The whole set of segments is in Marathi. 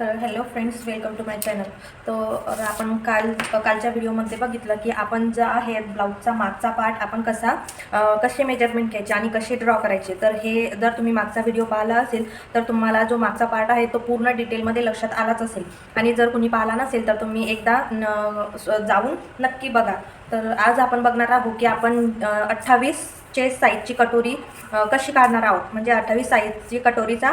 तर hello friends welcome to my channel तर आपण काल कालच्या व्हिडिओमध्ये बघितलं की आपण जो आहे ब्लाऊजचा मागचा पार्ट आपण कसा कसे मेजरमेंट घ्यायचे आणि कसे ड्रॉ करायचे. तर हे जर तुम्ही मागचा व्हिडिओ पाहिला असेल तर तुम्हाला जो मागचा पार्ट आहे तो पूर्ण डिटेलमध्ये लक्षात आलाच असेल. आणि जर कुणी पाहिला नसेल तर तुम्ही एकदा न स- जाऊन नक्की बघा. तर आज आपण बघणार आहोत की आपण अठ्ठावीस चे साईजची कटोरी कशी काढणार आहोत? म्हणजे अठ्ठावीस साईजची कटोरीचा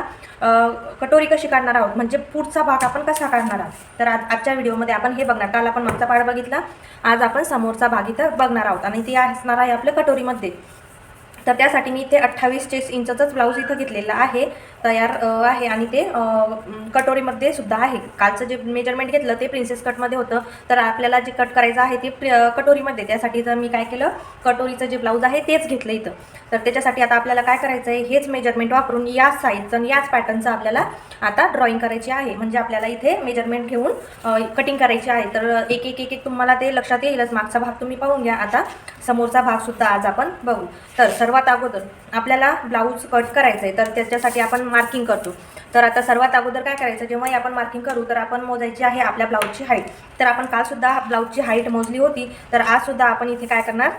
कटोरी कशी काढणार आहोत? म्हणजे पुढचा भाग आपण कसा काढणार आहोत? तर आज आजच्या व्हिडिओमध्ये आपण हे बघणार. काल आपण मागचा पाड बघितला. आज आपण समोरचा भाग इथं बघणार आहोत. आणि ती असणार आहे आपल्या कटोरीमध्ये. तर त्यासाठी मी इथे अठ्ठावीस चेस इंचचाच ब्लाऊज इथं घेतलेला आहे. तयार आहे आणि ते कटोरीमध्ये सुद्धा आहे. कालचं जे मेजरमेंट घेतलं ते प्रिन्सेस कटमध्ये होतं. तर आपल्याला जे कट करायचं आहे ते कटोरीमध्ये. त्यासाठी जर मी काय केलं कटोरीचं जे ब्लाऊज आहे तेच घेतलं इथं. तर त्याच्यासाठी आता आपल्याला काय करायचं आहे हेच मेजरमेंट वापरून याच साईजचं आणि याच पॅटर्नचं आपल्याला आता ड्रॉईंग करायची आहे. म्हणजे आपल्याला इथे मेजरमेंट घेऊन कटिंग करायची आहे. तर एक एक एक एक तुम्हाला ते लक्षात येईलच. मागचा भाग तुम्ही पाहून घ्या. आता समोरचा भागसुद्धा आज आपण बघू. तर सर्वात अगोदर आपल्याला ब्लाऊज कट करायचं आहे तर त्याच्यासाठी आपण मार्किंग करतो. तर आता सर्वात अगोदर काय करायचं जेव्हाही आपण मार्किंग करू तर आपण मोजायची आहे आपल्या ब्लाऊजची हाईट तर आपण कालसुद्धा ब्लाऊजची हाईट मोजली होती. तर आजसुद्धा आपण इथे काय करणार?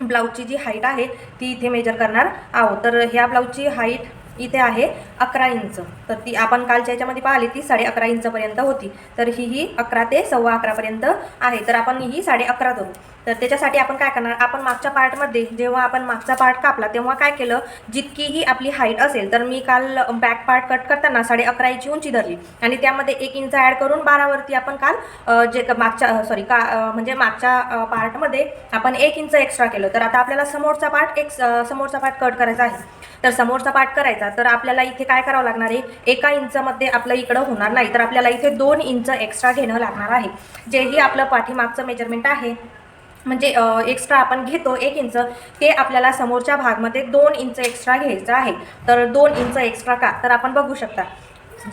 ब्लाऊजची जी हाईट आहे ती इथे मेजर करणार आहोत. तर ह्या ब्लाऊजची हाईट इथे आहे अकरा इंच. तर ती आपण कालच्या याच्यामध्ये पाहिली ती साडे अकरा इंचपर्यंत होती. तर ही ही अकरा ते सव्वा अकरापर्यंत आहे. तर आपण ही साडे अकरा धरू. तर त्याच्यासाठी आपण काय करणार? आपण मागच्या पार्टमध्ये जेव्हा आपण मागचा पार्ट कापला तेव्हा काय केलं? जितकी ही आपली हाईट असेल तर मी काल बॅक पार्ट कट करताना साडे अकरा इंची उंची धरली. आणि त्यामध्ये एक इंच ॲड करून बारावरती आपण काल जे मागच्या सॉरी का म्हणजे मागच्या पार्टमध्ये आपण एक इंच एक्स्ट्रा केलं. तर आता आपल्याला समोरचा पार्ट एक समोरचा पार्ट कट करायचा आहे. तर समोरचा पार्ट करायचा तर आपल्याला इथे काय करावं लागणार आहे? एका इंचमध्ये आपलं इकडं होणार नाही. तर आपल्याला इथे दोन इंच एक्स्ट्रा घेणं लागणार आहे. जेही आपलं पाठीमागचं मेजरमेंट आहे म्हणजे एक्स्ट्रा आपण घेतो एक इंच ते आपल्याला समोरच्या भागमध्ये दोन इंच एक्स्ट्रा घ्यायचं आहे. तर दोन इंच एक्स्ट्रा का? तर आपण बघू शकता.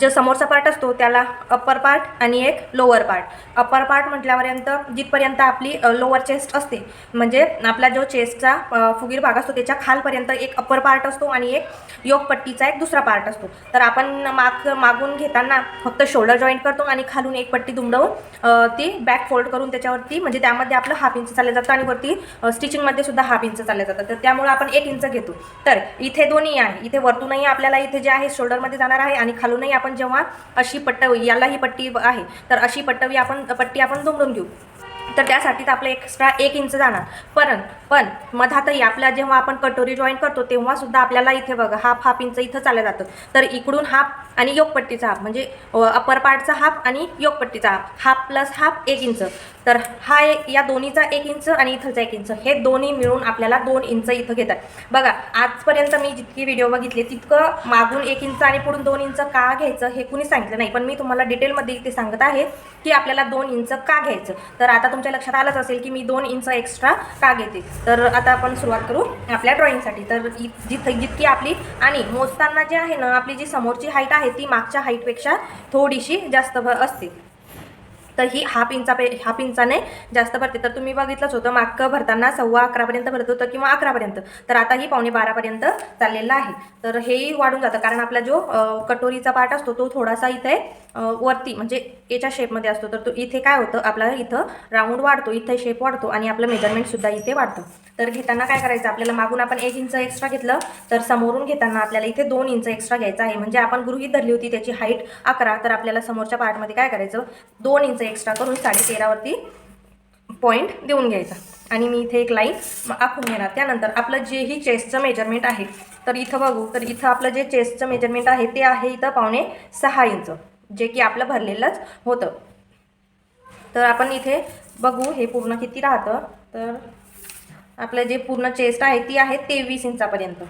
जो समोरचा पार्ट असतो त्याला अप्पर पार्ट आणि एक लोअर पार्ट अप्पर पार्ट म्हटल्यापर्यंत जिथपर्यंत आपली लोअर चेस्ट असते म्हणजे आपला जो चेस्टचा फुगीर भाग असतो त्याच्या खालपर्यंत एक अप्पर पार्ट असतो आणि एक योगपट्टीचा एक दुसरा पार्ट असतो. तर आपण माग मागून घेताना फक्त शोल्डर जॉईंट करतो आणि खालून एक पट्टी दुमडवून ती बॅक फोल्ड करून त्याच्यावरती म्हणजे त्यामध्ये आपलं हाफ इंच चाललं जातं आणि वरती स्टिचिंगमध्ये सुद्धा हाफ इंच चाललं जातं. तर त्यामुळे आपण एक इंच घेतो. तर इथे दोन्ही आहे. इथे वरतूनही आपल्याला इथे जे आहे शोल्डरमध्ये जाणार आहे आणि खालूनही आपण जेव्हा अशी पट्ट याला ही पट्टी आहे तर अशी पट्टवी आपण पट्टी आपण दुमडून घेऊ. तर त्यासाठी तर आपलं एक्स्ट्रा एक इंच जाणार. पण पण मधातही आपल्या जेव्हा आपण कटोरी जॉईन करतो तेव्हासुद्धा आपल्याला इथे बघा हाफ हाफ इंच इथं चाललं जातं. तर इकडून हाफ आणि योगपट्टीचा हाफ म्हणजे अपर पार्टचा हाफ आणि योगपट्टीचा हाफ हाफ प्लस हाफ एक इंच तर हा एक या दोन्हीचा एक इंच आणि इथंचा एक इंच हे दोन्ही मिळून आपल्याला दोन इंच इथं घेतात. बघा आजपर्यंत मी जितकी व्हिडिओ बघितले तितकं मागून एक इंच आणि पुढून दोन इंच का घ्यायचं हे कुणी सांगितलं नाही. पण मी तुम्हाला डिटेलमध्ये इथे सांगत आहे की आपल्याला दोन इंच का घ्यायचं. तर आता तुमच्या लक्षात आलंच असेल की मी दोन इंच एक्स्ट्रा का घेते. तर आता आपण सुरुवात करू आपल्या ड्रॉईंगसाठी तर इ- जितकी आपली आणि मोजताना जे आहे ना आपली जी समोरची हाईट आहे ती मागच्या हाईटपेक्षा थोडीशी जास्त भ- असते. तर ही हाफ इंचा पे हाफ इंचाने जास्त भरते. तर तुम्ही बघितलंच होतं मागं भरताना सव्वा अकरापर्यंत भरत होतं किंवा अकरापर्यंत तर आता ही पावणे बारापर्यंत चाललेला आहे. तर हेही वाढून जातं. कारण आपला जो कटोरीचा पार्ट असतो तो थोडासा इथे वरती म्हणजे याच्या शेपमध्ये असतो. तर तो इथे काय होतं? आपला इथं राऊंड वाढतो इथे शेप वाढतो आणि आपलं मेजरमेंटसुद्धा इथे वाढतं. तर घेताना काय करायचं? आपल्याला मागून आपण एक इंच एक्स्ट्रा घेतलं तर समोरून घेताना आपल्याला इथे दोन इंच एक्स्ट्रा घ्यायचं आहे. म्हणजे आपण गृहीत धरली होती त्याची हाईट अकरा तर आपल्याला समोरच्या पार्टमध्ये काय करायचं? दोन इंच एक्स्ट्रा करून साडे तेरावरती पॉईंट देऊन घ्यायचा. आणि मी इथे एक लाईन आखून घेणार. त्यानंतर आपलं जेही चेस्टचं मेजरमेंट आहे तर इथं बघू. तर इथं आपलं जे चेस्टचं मेजरमेंट आहे ते आहे इथं पावणे सहा इंच जे की आपलं भरलेलंच होतं. तर आपण इथे बघू हे पूर्ण किती राहतं? तर आपलं जे पूर्ण चेस्ट आहे ती आहे तेवीस इंचापर्यंत.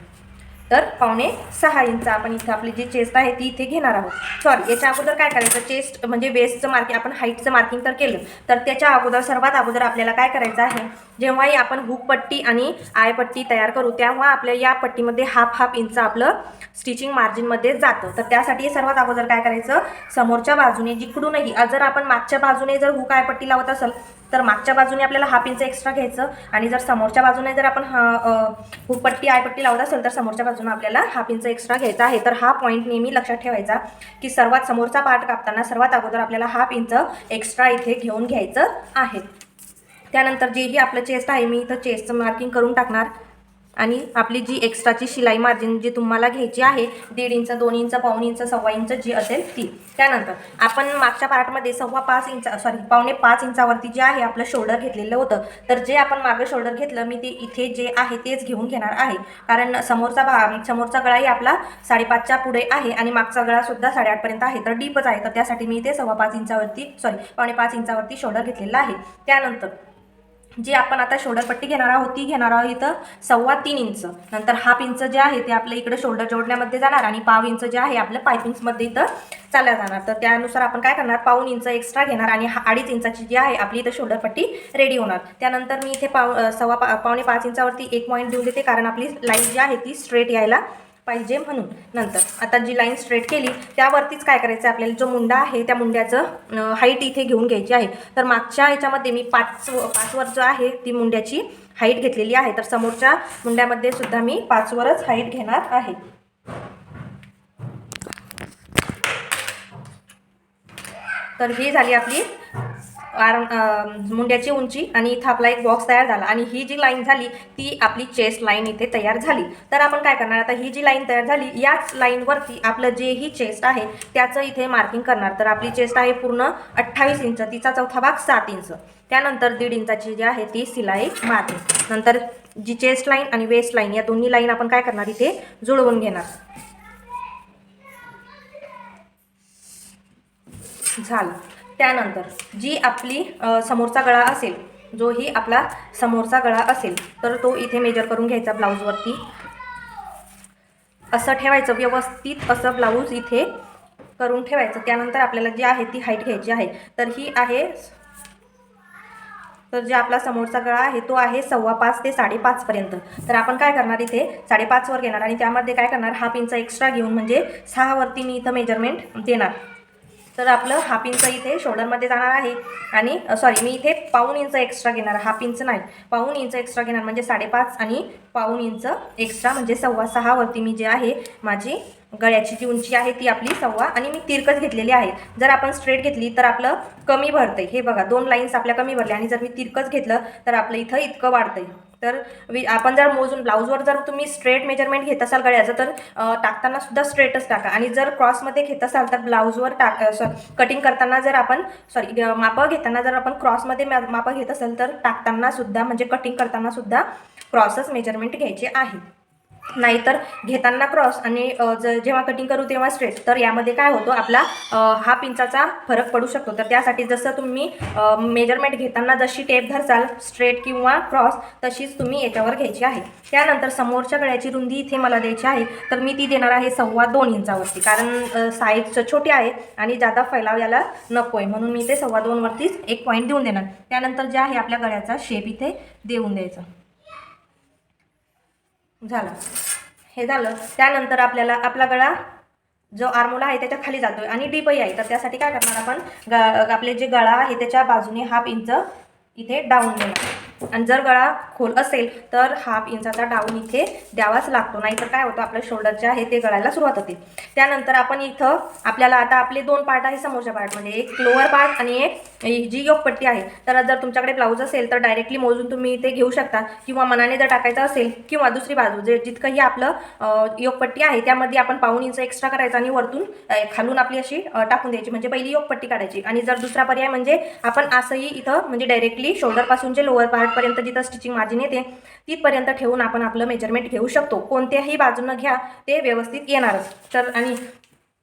तर पावणे सहा इंच आपण इथं आपली जी चेस्ट आहे ती इथे घेणार आहोत. सॉरी याच्या अगोदर काय करायचं? चेस्ट म्हणजे वेस्टचं मार्किंग आपण हाईटचं मार्किंग तर केलं. तर त्याच्या अगोदर सर्वात अगोदर आपल्याला काय करायचं आहे? जेव्हाही आपण हुक पट्टी आणि आय पट्टी तयार करू तेव्हा आपल्या या पट्टीमध्ये हाफ हाफ इंच आपलं स्टिचिंग मार्जिनमध्ये जातं. तर त्यासाठी सर्वात अगोदर काय करायचं? समोरच्या बाजूने जिकडूनही जर आपण मागच्या बाजूने जर हुक आय पट्टी लावत असेल तर मागच्या बाजूने आपल्याला हाफ इंच एक्स्ट्रा घ्यायचं आणि जर समोरच्या बाजूने जर आपण हा आयपट्टी लावत असेल तर समोरच्या बाजूने आपल्याला हाफ इंच एक्स्ट्रा घ्यायचा आहे. तर हा पॉईंट नेहमी लक्षात ठेवायचा की सर्वात समोरचा पार्ट कापताना सर्वात अगोदर आपल्याला हाफ इंच एक्स्ट्रा इथे घेऊन घ्यायचं आहे. त्यानंतर जेही आपलं चेस्ट आहे मी इथं चेस्टचं मार्किंग करून टाकणार. आणि आपली जी एक्स्ट्राची शिलाई मार्जिन जी तुम्हाला घ्यायची आहे दीड इंच दोन इंच पाऊन इंच सव्वा इंच जी असेल ती. त्यानंतर आपण मागच्या पार्टमध्ये सव्वा पाच इंच सॉरी पावणे पाच इंचावरती जे आहे आपलं शोल्डर घेतलेलं होतं. तर जे आपण मागं शोल्डर घेतलं मी ते इथे जे आहे तेच घेऊन घेणार आहे. कारण समोरचा भा समोरचा गळाही आपला साडेपाचच्या पुढे आहे आणि मागचा गळासुद्धा साडेआठपर्यंत आहे. तर डीपच आहे. तर त्यासाठी मी इथे सव्वा पाच इंचावरती सॉरी पावणे पाच इंचावरती शोल्डर घेतलेला आहे. त्यानंतर जी आपण आता शोल्डर पट्टी घेणार आहोत ती घेणार आहोत इथं सव्वा तीन इंच नंतर हाफ इंच जे आहे ते आपलं इकडे शोल्डर जोडण्यामध्ये जाणार आणि पाव इंच जे आहे आपलं पायपिंग्समध्ये इथं चालल्या जाणार. तर त्यानुसार आपण काय करणार? पाऊन इंच एक्स्ट्रा घेणार आणि हा अडीच इंचाची जी आहे आपली इथं शोल्डर पट्टी रेडी होणार. त्यानंतर मी इथे पाव सव्वा पा पावणे पाच इंचावरती एक पॉईंट देऊन देते कारण आपली लाईन जी आहे ती स्ट्रेट यायला पाहिजे म्हणून. नंतर आता जी लाईन स्ट्रेट केली त्यावरतीच काय करायचं आहे आपल्याला? जो मुंडा आहे त्या मुंड्याचं हाईट इथे घेऊन घ्यायची आहे. तर मागच्या याच्यामध्ये मी पाच पाचवर जो आहे ती मुंड्याची हाईट घेतलेली आहे. तर समोरच्या मुंड्यामध्ये सुद्धा मी पाचवरच हाईट घेणार आहे. तर ही झाली आपली आर मुंड्याची उंची आणि इथं आपला एक बॉक्स तयार झाला. आणि ही जी लाईन झाली ती आपली चेस्ट लाईन इथे तयार झाली. तर आपण काय करणार? आता ही जी लाईन तयार झाली याच लाईनवरती आपलं जे ही चेस्ट आहे त्याचं इथे मार्किंग करणार. तर आपली चेस्ट आहे पूर्ण अठ्ठावीस इंच तिचा चौथा भाग सात इंच. त्यानंतर दीड इंचाची जी आहे ती सिलाई मार्किंग नंतर जी चेस्ट लाईन आणि वेस्ट लाईन या दोन्ही लाईन आपण काय करणार इथे? जुळवून घेणार. झालं. त्यानंतर जी आपली समोरचा गळा असेल जो ही आपला समोरचा गळा असेल तर तो इथे मेजर करून घ्यायचा ब्लाऊजवरती असं ठेवायचं व्यवस्थित असं ब्लाऊज इथे करून ठेवायचं. त्यानंतर आपल्याला जी आहे ती हाईट घ्यायची आहे. तर ही आहे तर जे आपला समोरचा गळा आहे तो आहे सव्वा पाच ते साडेपाचपर्यंत तर आपण काय करणार इथे? साडेपाचवर घेणार आणि त्यामध्ये काय करणार? हाफ इंच एक्स्ट्रा घेऊन म्हणजे सहावरती मी इथं मेजरमेंट देणार. तर आपलं हाफ इंच इथे शोल्डरमध्ये जाणार आहे. आणि सॉरी मी इथे पाऊन इंच एक्स्ट्रा घेणार. हाफ इंच नाही पाऊन इंच एक्स्ट्रा घेणार. म्हणजे साडेपाच आणि पाऊन इंच एक्स्ट्रा म्हणजे सव्वा सहावरती मी जे आहे माझी गळ्याची जी उंची आहे ती आपली सव्वा आणि मी तिरकच घेतलेली आहे. जर आपण स्ट्रेट घेतली तर आपलं कमी भरतंय. हे बघा दोन लाईन्स आपल्या कमी भरल्या. आणि जर मी तिरकच घेतलं तर आपलं इथं इतकं वाढतंय. तर वि आपण जर मोजून ब्लाऊजवर जर तुम्ही स्ट्रेट मेजरमेंट घेत असाल गळ्याचं तर टाकताना सुद्धा स्ट्रेटच टाका. आणि जर क्रॉसमध्ये घेत असाल तर ब्लाऊजवर टाक सॉरी कटिंग करताना जर आपण सॉरी मापं घेताना जर आपण क्रॉसमध्ये मापं घेत असेल तर टाकताना सुद्धा म्हणजे कटिंग करताना सुद्धा क्रॉसच मेजरमेंट घ्यायचे आहे. नाहीतर घेताना क्रॉस आणि जेव्हा कटिंग करू तेव्हा स्ट्रेट तर यामध्ये काय होतो आपला हा पिंचाचा फरक पडू शकतो. तर त्यासाठी जसं तुम्ही मेजरमेंट घेताना जशी टेप धरसाल स्ट्रेट किंवा क्रॉस तशीच तुम्ही याच्यावर घ्यायची आहे. त्यानंतर समोरच्या गळ्याची रुंदी इथे मला द्यायची आहे. तर मी ती देणार आहे सव्वा दोन इंचावरती. कारण साईज छोटी आहे आणि जादा फैलाव याला नको आहे म्हणून मी ते सव्वा दोनवरतीच एक पॉईंट देऊन देणार. त्यानंतर जे आहे आपल्या गळ्याचा शेप इथे देऊन द्यायचा. झालं. हे झालं. त्यानंतर आपल्याला आपला गळा जो आर्मोला आहे त्याच्याखाली जातोय आणि डीपही आहे. तर त्यासाठी काय करणार आपण? ग आपले जे गळा आहे त्याच्या बाजूने हाफ इंच इथे डाऊन देणार. आणि जर गळा खोल असेल तर हाफ इंचाचा डाऊन इथे द्यावाच लागतो. नाहीतर काय होतं आपलं शोल्डर जे आहे ते गळायला सुरुवात होते. त्यानंतर आपण इथं आपल्याला आता आपले दोन पार्ट आहे समोरच्या पार्टमध्ये एक लोअर पार्ट आणि एक जी योगपट्टी आहे. तर जर तुमच्याकडे ब्लाऊज असेल तर डायरेक्टली मोजून तुम्ही इथे घेऊ शकता. किंवा मनाने जर टाकायचं असेल किंवा दुसरी बाजू जे जितकंही आपलं योगपट्टी आहे त्यामध्ये आपण पाऊन इंच एक्स्ट्रा करायचं आणि वरतून खालून आपली अशी टाकून द्यायची. म्हणजे पहिली योगपट्टी काढायची. आणि जर दुसरा पर्याय म्हणजे आपण असंही इथं म्हणजे डायरेक्टली शोल्डरपासून जे लोअर पार्ट पार्टपर्यंत जिथं स्टिचिंग मार्जिन येते तिथपर्यंत ठेवून आपण आपलं मेजरमेंट घेऊ शकतो. कोणत्याही बाजूनं घ्या ते व्यवस्थित येणारच. तर आणि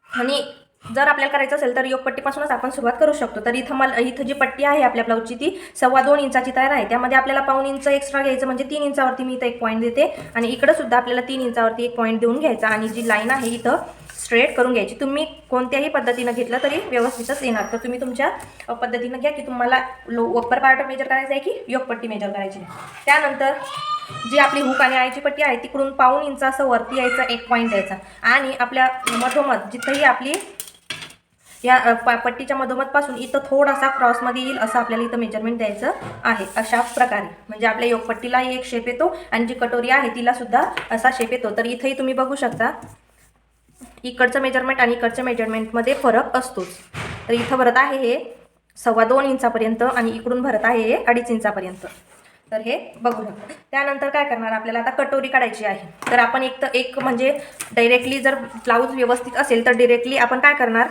आणि जर आपल्याला करायचं असेल तर योगपट्टीपासूनच आपण सुरुवात करू शकतो. तर इथं मला इथं जी पट्टी आहे आपल्या ब्लाऊजची ती सव्वा दोन इंचाची तयार आहे. त्यामध्ये आपल्याला पाऊन इंच एक्स्ट्रा घ्यायचं म्हणजे तीन इंचावरती मी इथं एक पॉईंट देते. आणि इकडं सुद्धा आपल्याला तीन इंचावरती एक पॉईंट देऊन घ्यायचा. आणि जी लाईन आहे इथं स्ट्रेट करून घ्यायची. तुम्ही कोणत्याही पद्धतीनं घेतलं तरी व्यवस्थितच येणार. तर तुम्ही तुमच्या पद्धतीनं घ्या की तुम्हाला लो अप्पर पार्ट मेजर करायचं आहे की योगपट्टी मेजर करायची आहे. त्यानंतर जी आपली हुक आणि आयची पट्टी आहे तिकडून पाऊन इंच असं वरती यायचं एक पॉईंट द्यायचा आणि आपल्या मधोमध जिथंही आपली या पट्टीच्या मधोमधपासून इथं थोडासा क्रॉसमध्ये येईल असं आपल्याला इथं मेजरमेंट द्यायचं आहे. अशा प्रकारे. म्हणजे आपल्या योगपट्टीलाही एक शेप येतो आणि जी कटोरी आहे तिला सुद्धा असा शेप येतो. तर इथंही तुम्ही बघू शकता इकडचं मेजरमेंट आणि इकडच्या मेजरमेंटमध्ये फरक असतोच. तर इथं भरत आहे हे सव्वा दोन इंचापर्यंत आणि इकडून भरत आहे हे अडीच इंचापर्यंत. तर हे बघू शकतो त्यानंतर काय करणार आपल्याला आता कटोरी काढायची आहे. तर आपण एक तर एक म्हणजे डायरेक्टली जर ब्लाऊज व्यवस्थित असेल तर डिरेक्टली आपण काय करणार?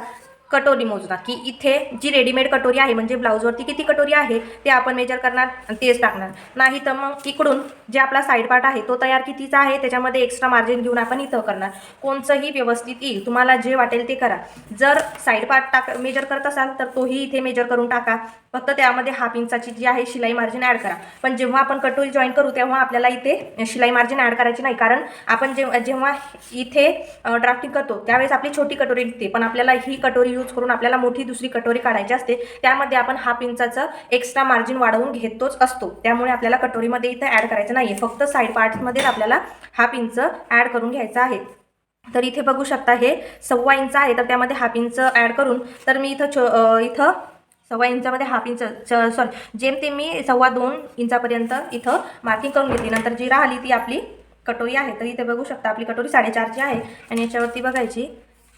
कटोरी मोजणार. की इथे जी रेडीमेड कटोरी आहे म्हणजे ब्लाऊजवरती किती कटोरी आहे ते आपण मेजर करणार आणि तेच टाकणार. नाही तर मग इकडून जे आपला साईड पार्ट आहे तो तयार कितीचा आहे त्याच्यामध्ये एक्स्ट्रा मार्जिन घेऊन आपण इथं करणार. कोणचंही व्यवस्थित येईल तुम्हाला जे वाटेल ते करा. जर साईड पार्ट टाक मेजर करत असाल तर तोही इथे मेजर करून टाका. फक्त त्यामध्ये हाफ इंचाची जी आहे शिलाई मार्जिन ॲड करा. पण जेव्हा आपण कटोरी जॉईन करू तेव्हा आपल्याला इथे शिलाई मार्जिन ॲड करायची नाही. कारण आपण जेव्हा जेव्हा इथे ड्राफ्टिंग करतो त्यावेळेस आपली छोटी कटोरी निघते. पण आपल्याला ही कटोरी यूज करून आपल्याला मोठी दुसरी कटोरी काढायची असते त्यामध्ये आपण हाफ इंचाचं एक्स्ट्रा मार्जिन वाढवून घेतोच असतो. त्यामुळे आपल्याला कटोरीमध्ये इथं ॲड करायचं नाही आहे फक्त साईड पार्ट्समध्येच आपल्याला हाफ इंच ॲड करून घ्यायचं आहे. तर इथे बघू शकता हे सव्वा इंच आहे. तर त्यामध्ये हाफ इंच ॲड करून तर मी इथं छो इथं सव्वा इंचामध्ये हाफ इंच सॉरी जेमतेम मी सव्वा दोन इंचापर्यंत इथं मार्किंग करून घेतली. नंतर जी राहिली ती आपली कटोरी आहे. तर इथे बघू शकता आपली कटोरी साडेचारची आहे. आणि याच्यावरती बघायची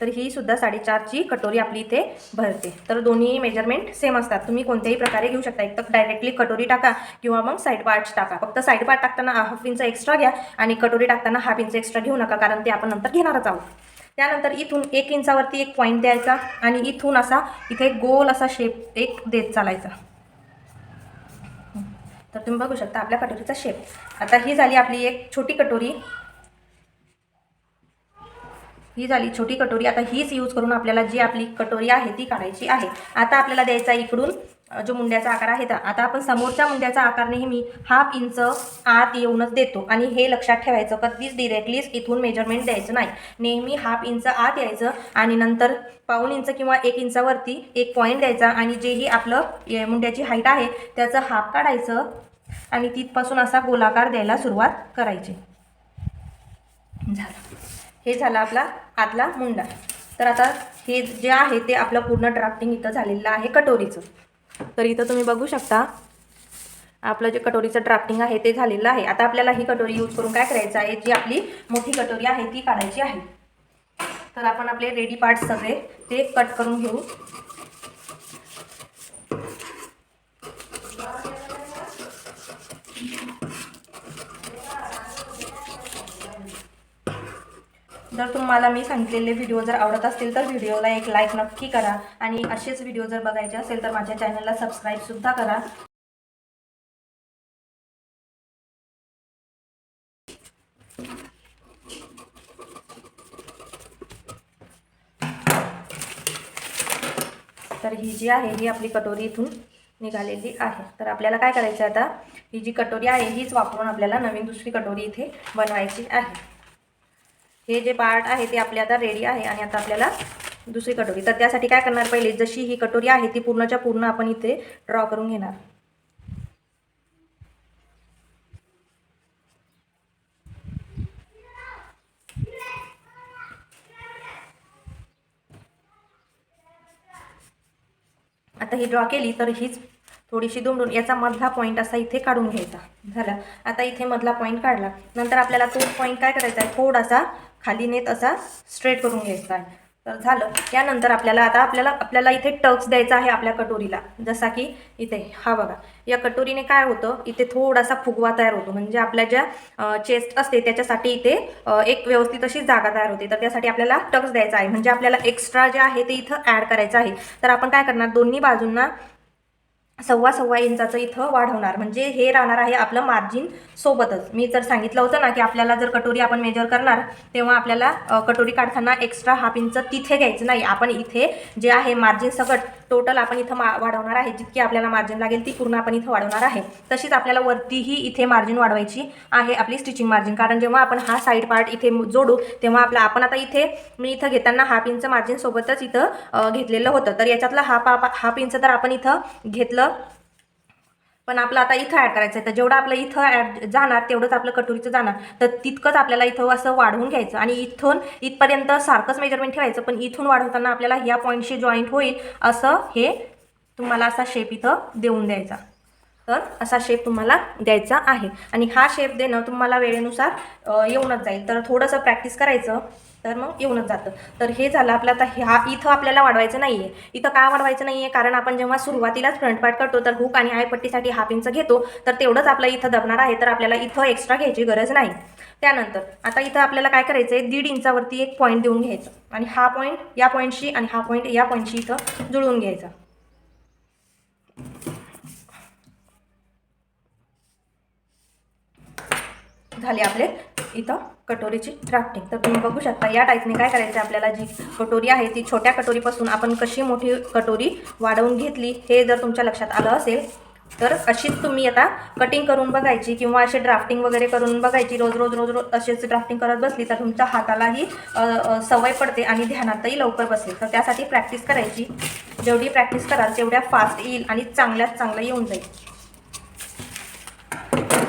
तर ही सुद्धा साडेचारची कटोरी आपली इथे भरते. तर दोन्ही मेजरमेंट सेम असतात. तुम्ही कोणत्याही प्रकारे घेऊ शकता. एक तर डायरेक्टली कटोरी टाका किंवा मग साईड पार्ट्स टाका. फक्त साईड पार्ट टाकताना हाफ इंच एक्स्ट्रा घ्या आणि कटोरी टाकताना हाफ इंच एक्स्ट्रा घेऊ नका कारण ते आपण नंतर घेणारच आहोत. त्यानंतर इथून एक इंचावरती एक पॉईंट द्यायचा आणि इथून असा इथे गोल असा शेप एक देत चालायचा. तर तुम्ही बघू शकता आपल्या कटोरीचा शेप आता ही झाली आपली एक छोटी कटोरी. ही झाली छोटी कटोरी. आता हीच यूज करून आपल्याला जी आपली कटोरी आहे ती काढायची आहे. आता आपल्याला द्यायचा इकडून जो मुंड्याचा आकार आहे तर आता आपण समोरच्या मुंड्याचा आकार नेहमी हाफ इंच आत येऊनच देतो. आणि हे लक्षात ठेवायचं कधीच डिरेक्टलीच इथून मेजरमेंट द्यायचं नाही. नेहमी हाफ इंच आत यायचं आणि नंतर पाऊण इंच किंवा एक इंचावरती एक पॉईंट द्यायचा आणि जेही आपलं मुंड्याची हाईट आहे त्याचं हाफ काढायचं आणि तिथपासून असा गोलाकार द्यायला सुरुवात करायची. झालं. हे झालं आपला आतला मुंडा. तर आता हे जे आहे ते आपलं पूर्ण ड्राफ्टिंग इथं झालेलं आहे कटोरीचं. तर इथं तुम्ही बघू शकता आपलं जे कटोरीचं ड्राफ्टिंग आहे ते झालेलं आहे. आता आपल्याला ही कटोरी यूज करून काय करायचं आहे? जी आपली मोठी कटोरी आहे ती काढायची आहे. तर आपण आपले रेडी पार्ट्स सगळे ते कट करून घेऊ. जर तुम्हाला मी सांगितलेले व्हिडिओ जर आवडत असतील तर व्हिडिओला एक लाईक नक्की करा. आणि असेच व्हिडिओ जर बघायचे असेल तर माझ्या चॅनलला सबस्क्राईबसुद्धा करा. तर ही जी आहे ही आपली कटोरी इथून निघालेली आहे. तर आपल्याला काय करायचं आहे आता? ही जी कटोरी आहे हीच वापरून आपल्याला नवीन दुसरी कटोरी इथे बनवायची आहे. हे जे पार्ट आहे ते आपले आता रेडी आहे आणि आता आपल्याला दुसरी कटोरी. तर त्यासाठी काय करणार पहिले जशी ही कटोरी आहे ती पूर्णच्या पूर्ण आपण इथे ड्रॉ करून घेणार. आता ही ड्रॉ केली तर हीच थोडीशी दुमडून याचा मधला पॉईंट असा इथे काढून घ्यायचा. झाला. आता इथे मधला पॉईंट काढला. नंतर आपल्याला तो पॉईंट काय करायचा आहे? थोडासा खाली नेत असा स्ट्रेट करून घ्यायचा आहे. तर झालं. त्यानंतर आपल्याला आता आपल्याला आपल्याला इथे टक्स द्यायचा आहे आपल्या कटोरीला. जसा की इथे. हा बघा. या कटोरीने काय होतं? इथे थोडासा फुगवा तयार होतो. म्हणजे आपल्या ज्या चेस्ट असते त्याच्यासाठी इथे एक व्यवस्थित अशी जागा तयार होते. तर त्यासाठी आपल्याला टक्स द्यायचा आहे. म्हणजे आपल्याला एक्स्ट्रा जे आहे ते इथं ॲड करायचं आहे. तर आपण काय करणार? दोन्ही बाजूंना सव्वा सव्वा इंचाचं इथं वाढवणार. म्हणजे हे राहणार आहे आपलं मार्जिन सोबतच. मी जर सांगितलं होतं ना की आपल्याला जर कटोरी आपण मेजर करणार तेव्हा आपल्याला कटोरी काढताना एक्स्ट्रा हाफ इंच तिथे घ्यायचं नाही. आपण इथे जे आहे मार्जिन सगट टोटल आपण इथं मा वाढवणार आहे. जितकी आपल्याला मार्जिन लागेल ती पूर्ण आपण इथं वाढवणार आहे. तशीच आपल्याला वरतीही इथे मार्जिन वाढवायची आहे आपली स्टिचिंग मार्जिन कारण जेव्हा आपण हा साईड पार्ट इथे जोडू तेव्हा आपला आपण आता इथे मी इथं घेताना हाफ इंच मार्जिन सोबतच इथं घेतलेलं होतं. तर याच्यातलं हाफ हाफ इंच तर आपण इथं घेतलं पण आपलं आता इथं ॲड करायचं आहे. तर जेवढं आपलं इथं ॲड जाणार तेवढंच आपलं कटोरीचं जाणार. तर तितकंच आपल्याला इथं असं वाढवून घ्यायचं. आणि इथून इथपर्यंत सारखंच मेजरमेंट ठेवायचं. पण इथून वाढवताना आपल्याला ह्या पॉईंटशी जॉईंट होईल असं हे तुम्हाला असा शेप इथं देऊन द्यायचा. तर असा शेप तुम्हाला द्यायचा आहे. आणि हा शेप देणं तुम्हाला वेळेनुसार येऊनच जाईल. तर थोडंसं प्रॅक्टिस करायचं तर मग येऊनच जातं. तर हे झालं आपलं आता ह्या इथं आपल्याला वाढवायचं नाही आहे इथं का वाढवायचं नाही आहे कारण आपण जेव्हा सुरुवातीलाच फ्रंट पार्ट करतो तर हुक आणि आयपट्टीसाठी हाफ इंच घेतो तर तेवढंच आपलं इथं दबणार आहे. तर आपल्याला इथं एक्स्ट्रा घ्यायची गरज नाही. त्यानंतर आता इथं आपल्याला काय करायचं आहे दीड इंचावरती एक पॉईंट देऊन घ्यायचं. आणि हा पॉईंट या पॉईंटशी आणि हा पॉईंट या पॉईंटशी इथं जुळवून घ्यायचा. झाले आपले इथं कटोरीची ड्राफ्टिंग तर तुम्ही बघू शकता या टाईपने काय करायचं आपल्याला? जी कटोरी आहे ती छोट्या कटोरीपासून आपण कशी मोठी कटोरी वाढवून घेतली हे जर तुमच्या लक्षात आलं असेल तर अशीच तुम्ही आता कटिंग करून बघायची किंवा असे ड्राफ्टिंग वगैरे करून बघायची. रोज रोज रोज रोज असेच ड्राफ्टिंग करत बसली तर तुमच्या हातालाही सवय पडते आणि ध्यानातही लवकर बसेल तर त्यासाठी प्रॅक्टिस करायची. जेवढी प्रॅक्टिस कराल तेवढ्या फास्ट येईल आणि चांगल्यात चांगलं येऊन जाईल.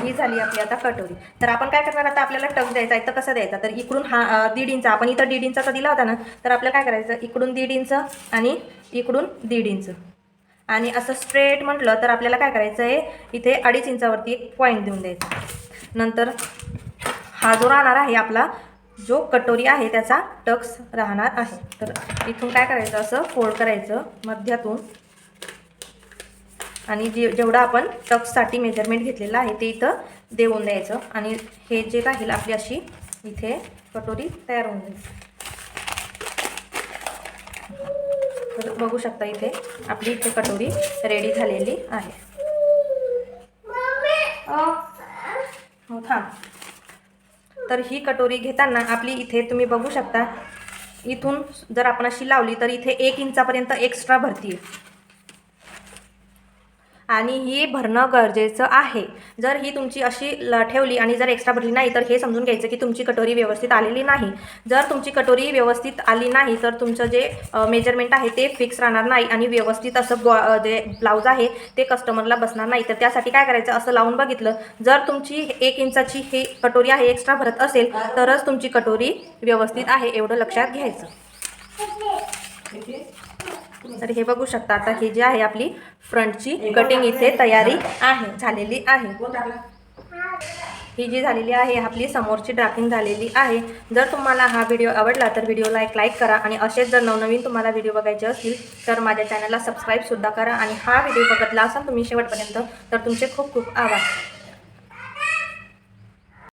ही झाली आपली आता कटोरी. तर आपण काय करणार आता आपल्याला टक द्यायचा आहे तर कसं द्यायचा? तर इकडून हा दीड इंच आपण इथं दीड इंचाचा दिला होता ना तर आपल्याला काय करायचं? इकडून दीड इंच आणि इकडून दीड इंच. आणि असं स्ट्रेट म्हटलं तर आपल्याला काय करायचं आहे? इथे अडीच इंचावरती एक पॉईंट देऊन द्यायचा. नंतर हा जो राहणार आहे आपला जो कटोरी आहे त्याचा टक्स राहणार आहे. तर इथून काय करायचं? असं फोल्ड करायचं मध्यातून आणि जे जेवढं आपण टक्ससाठी मेजरमेंट घेतलेलं आहे ते इथं देऊन द्यायचं. आणि हे जे राहील आपली अशी इथे कटोरी तयार होऊन जाईल. तर बघू शकता इथे आपली इथे कटोरी रेडी झालेली आहे. हो थांब. तर ही कटोरी घेताना आपली इथे तुम्ही बघू शकता इथून जर आपण अशी लावली तर इथे एक इंचापर्यंत एक्स्ट्रा भरती आणि ही भरणं गरजेचं आहे. जर ही तुमची अशी ल ठेवली आणि जर एक्स्ट्रा भरली नाही तर हे समजून घ्यायचं की तुमची कटोरी व्यवस्थित आलेली नाही. जर तुमची कटोरी व्यवस्थित आली नाही तर तुमचं जे मेजरमेंट आहे ते फिक्स राहणार नाही आणि व्यवस्थित असं गो जे ब्लाऊज आहे ते कस्टमरला बसणार नाही. तर त्यासाठी काय करायचं? असं लावून बघितलं जर तुमची एक इंचाची ही कटोरी आहे एक्स्ट्रा भरत असेल तरच तुमची कटोरी व्यवस्थित आहे एवढं लक्षात घ्यायचं. तर हे बघू शकता आता ही जी आहे आपली फ्रंटची कटिंग इथे तयारी आहे झालेली आहे. ही जी झालेली आहे आपली समोरची ड्राफिंग झालेली आहे. जर तुम्हाला हा व्हिडिओ आवडला तर व्हिडिओला एक लाईक करा आणि असेच जर नवनवीन तुम्हाला व्हिडिओ बघायचे असतील तर माझ्या चॅनलला सबस्क्राईबसुद्धा करा आणि हा व्हिडिओ बघितला असाल तुम्ही शेवटपर्यंत तर तुमचे खूप खूप आभार.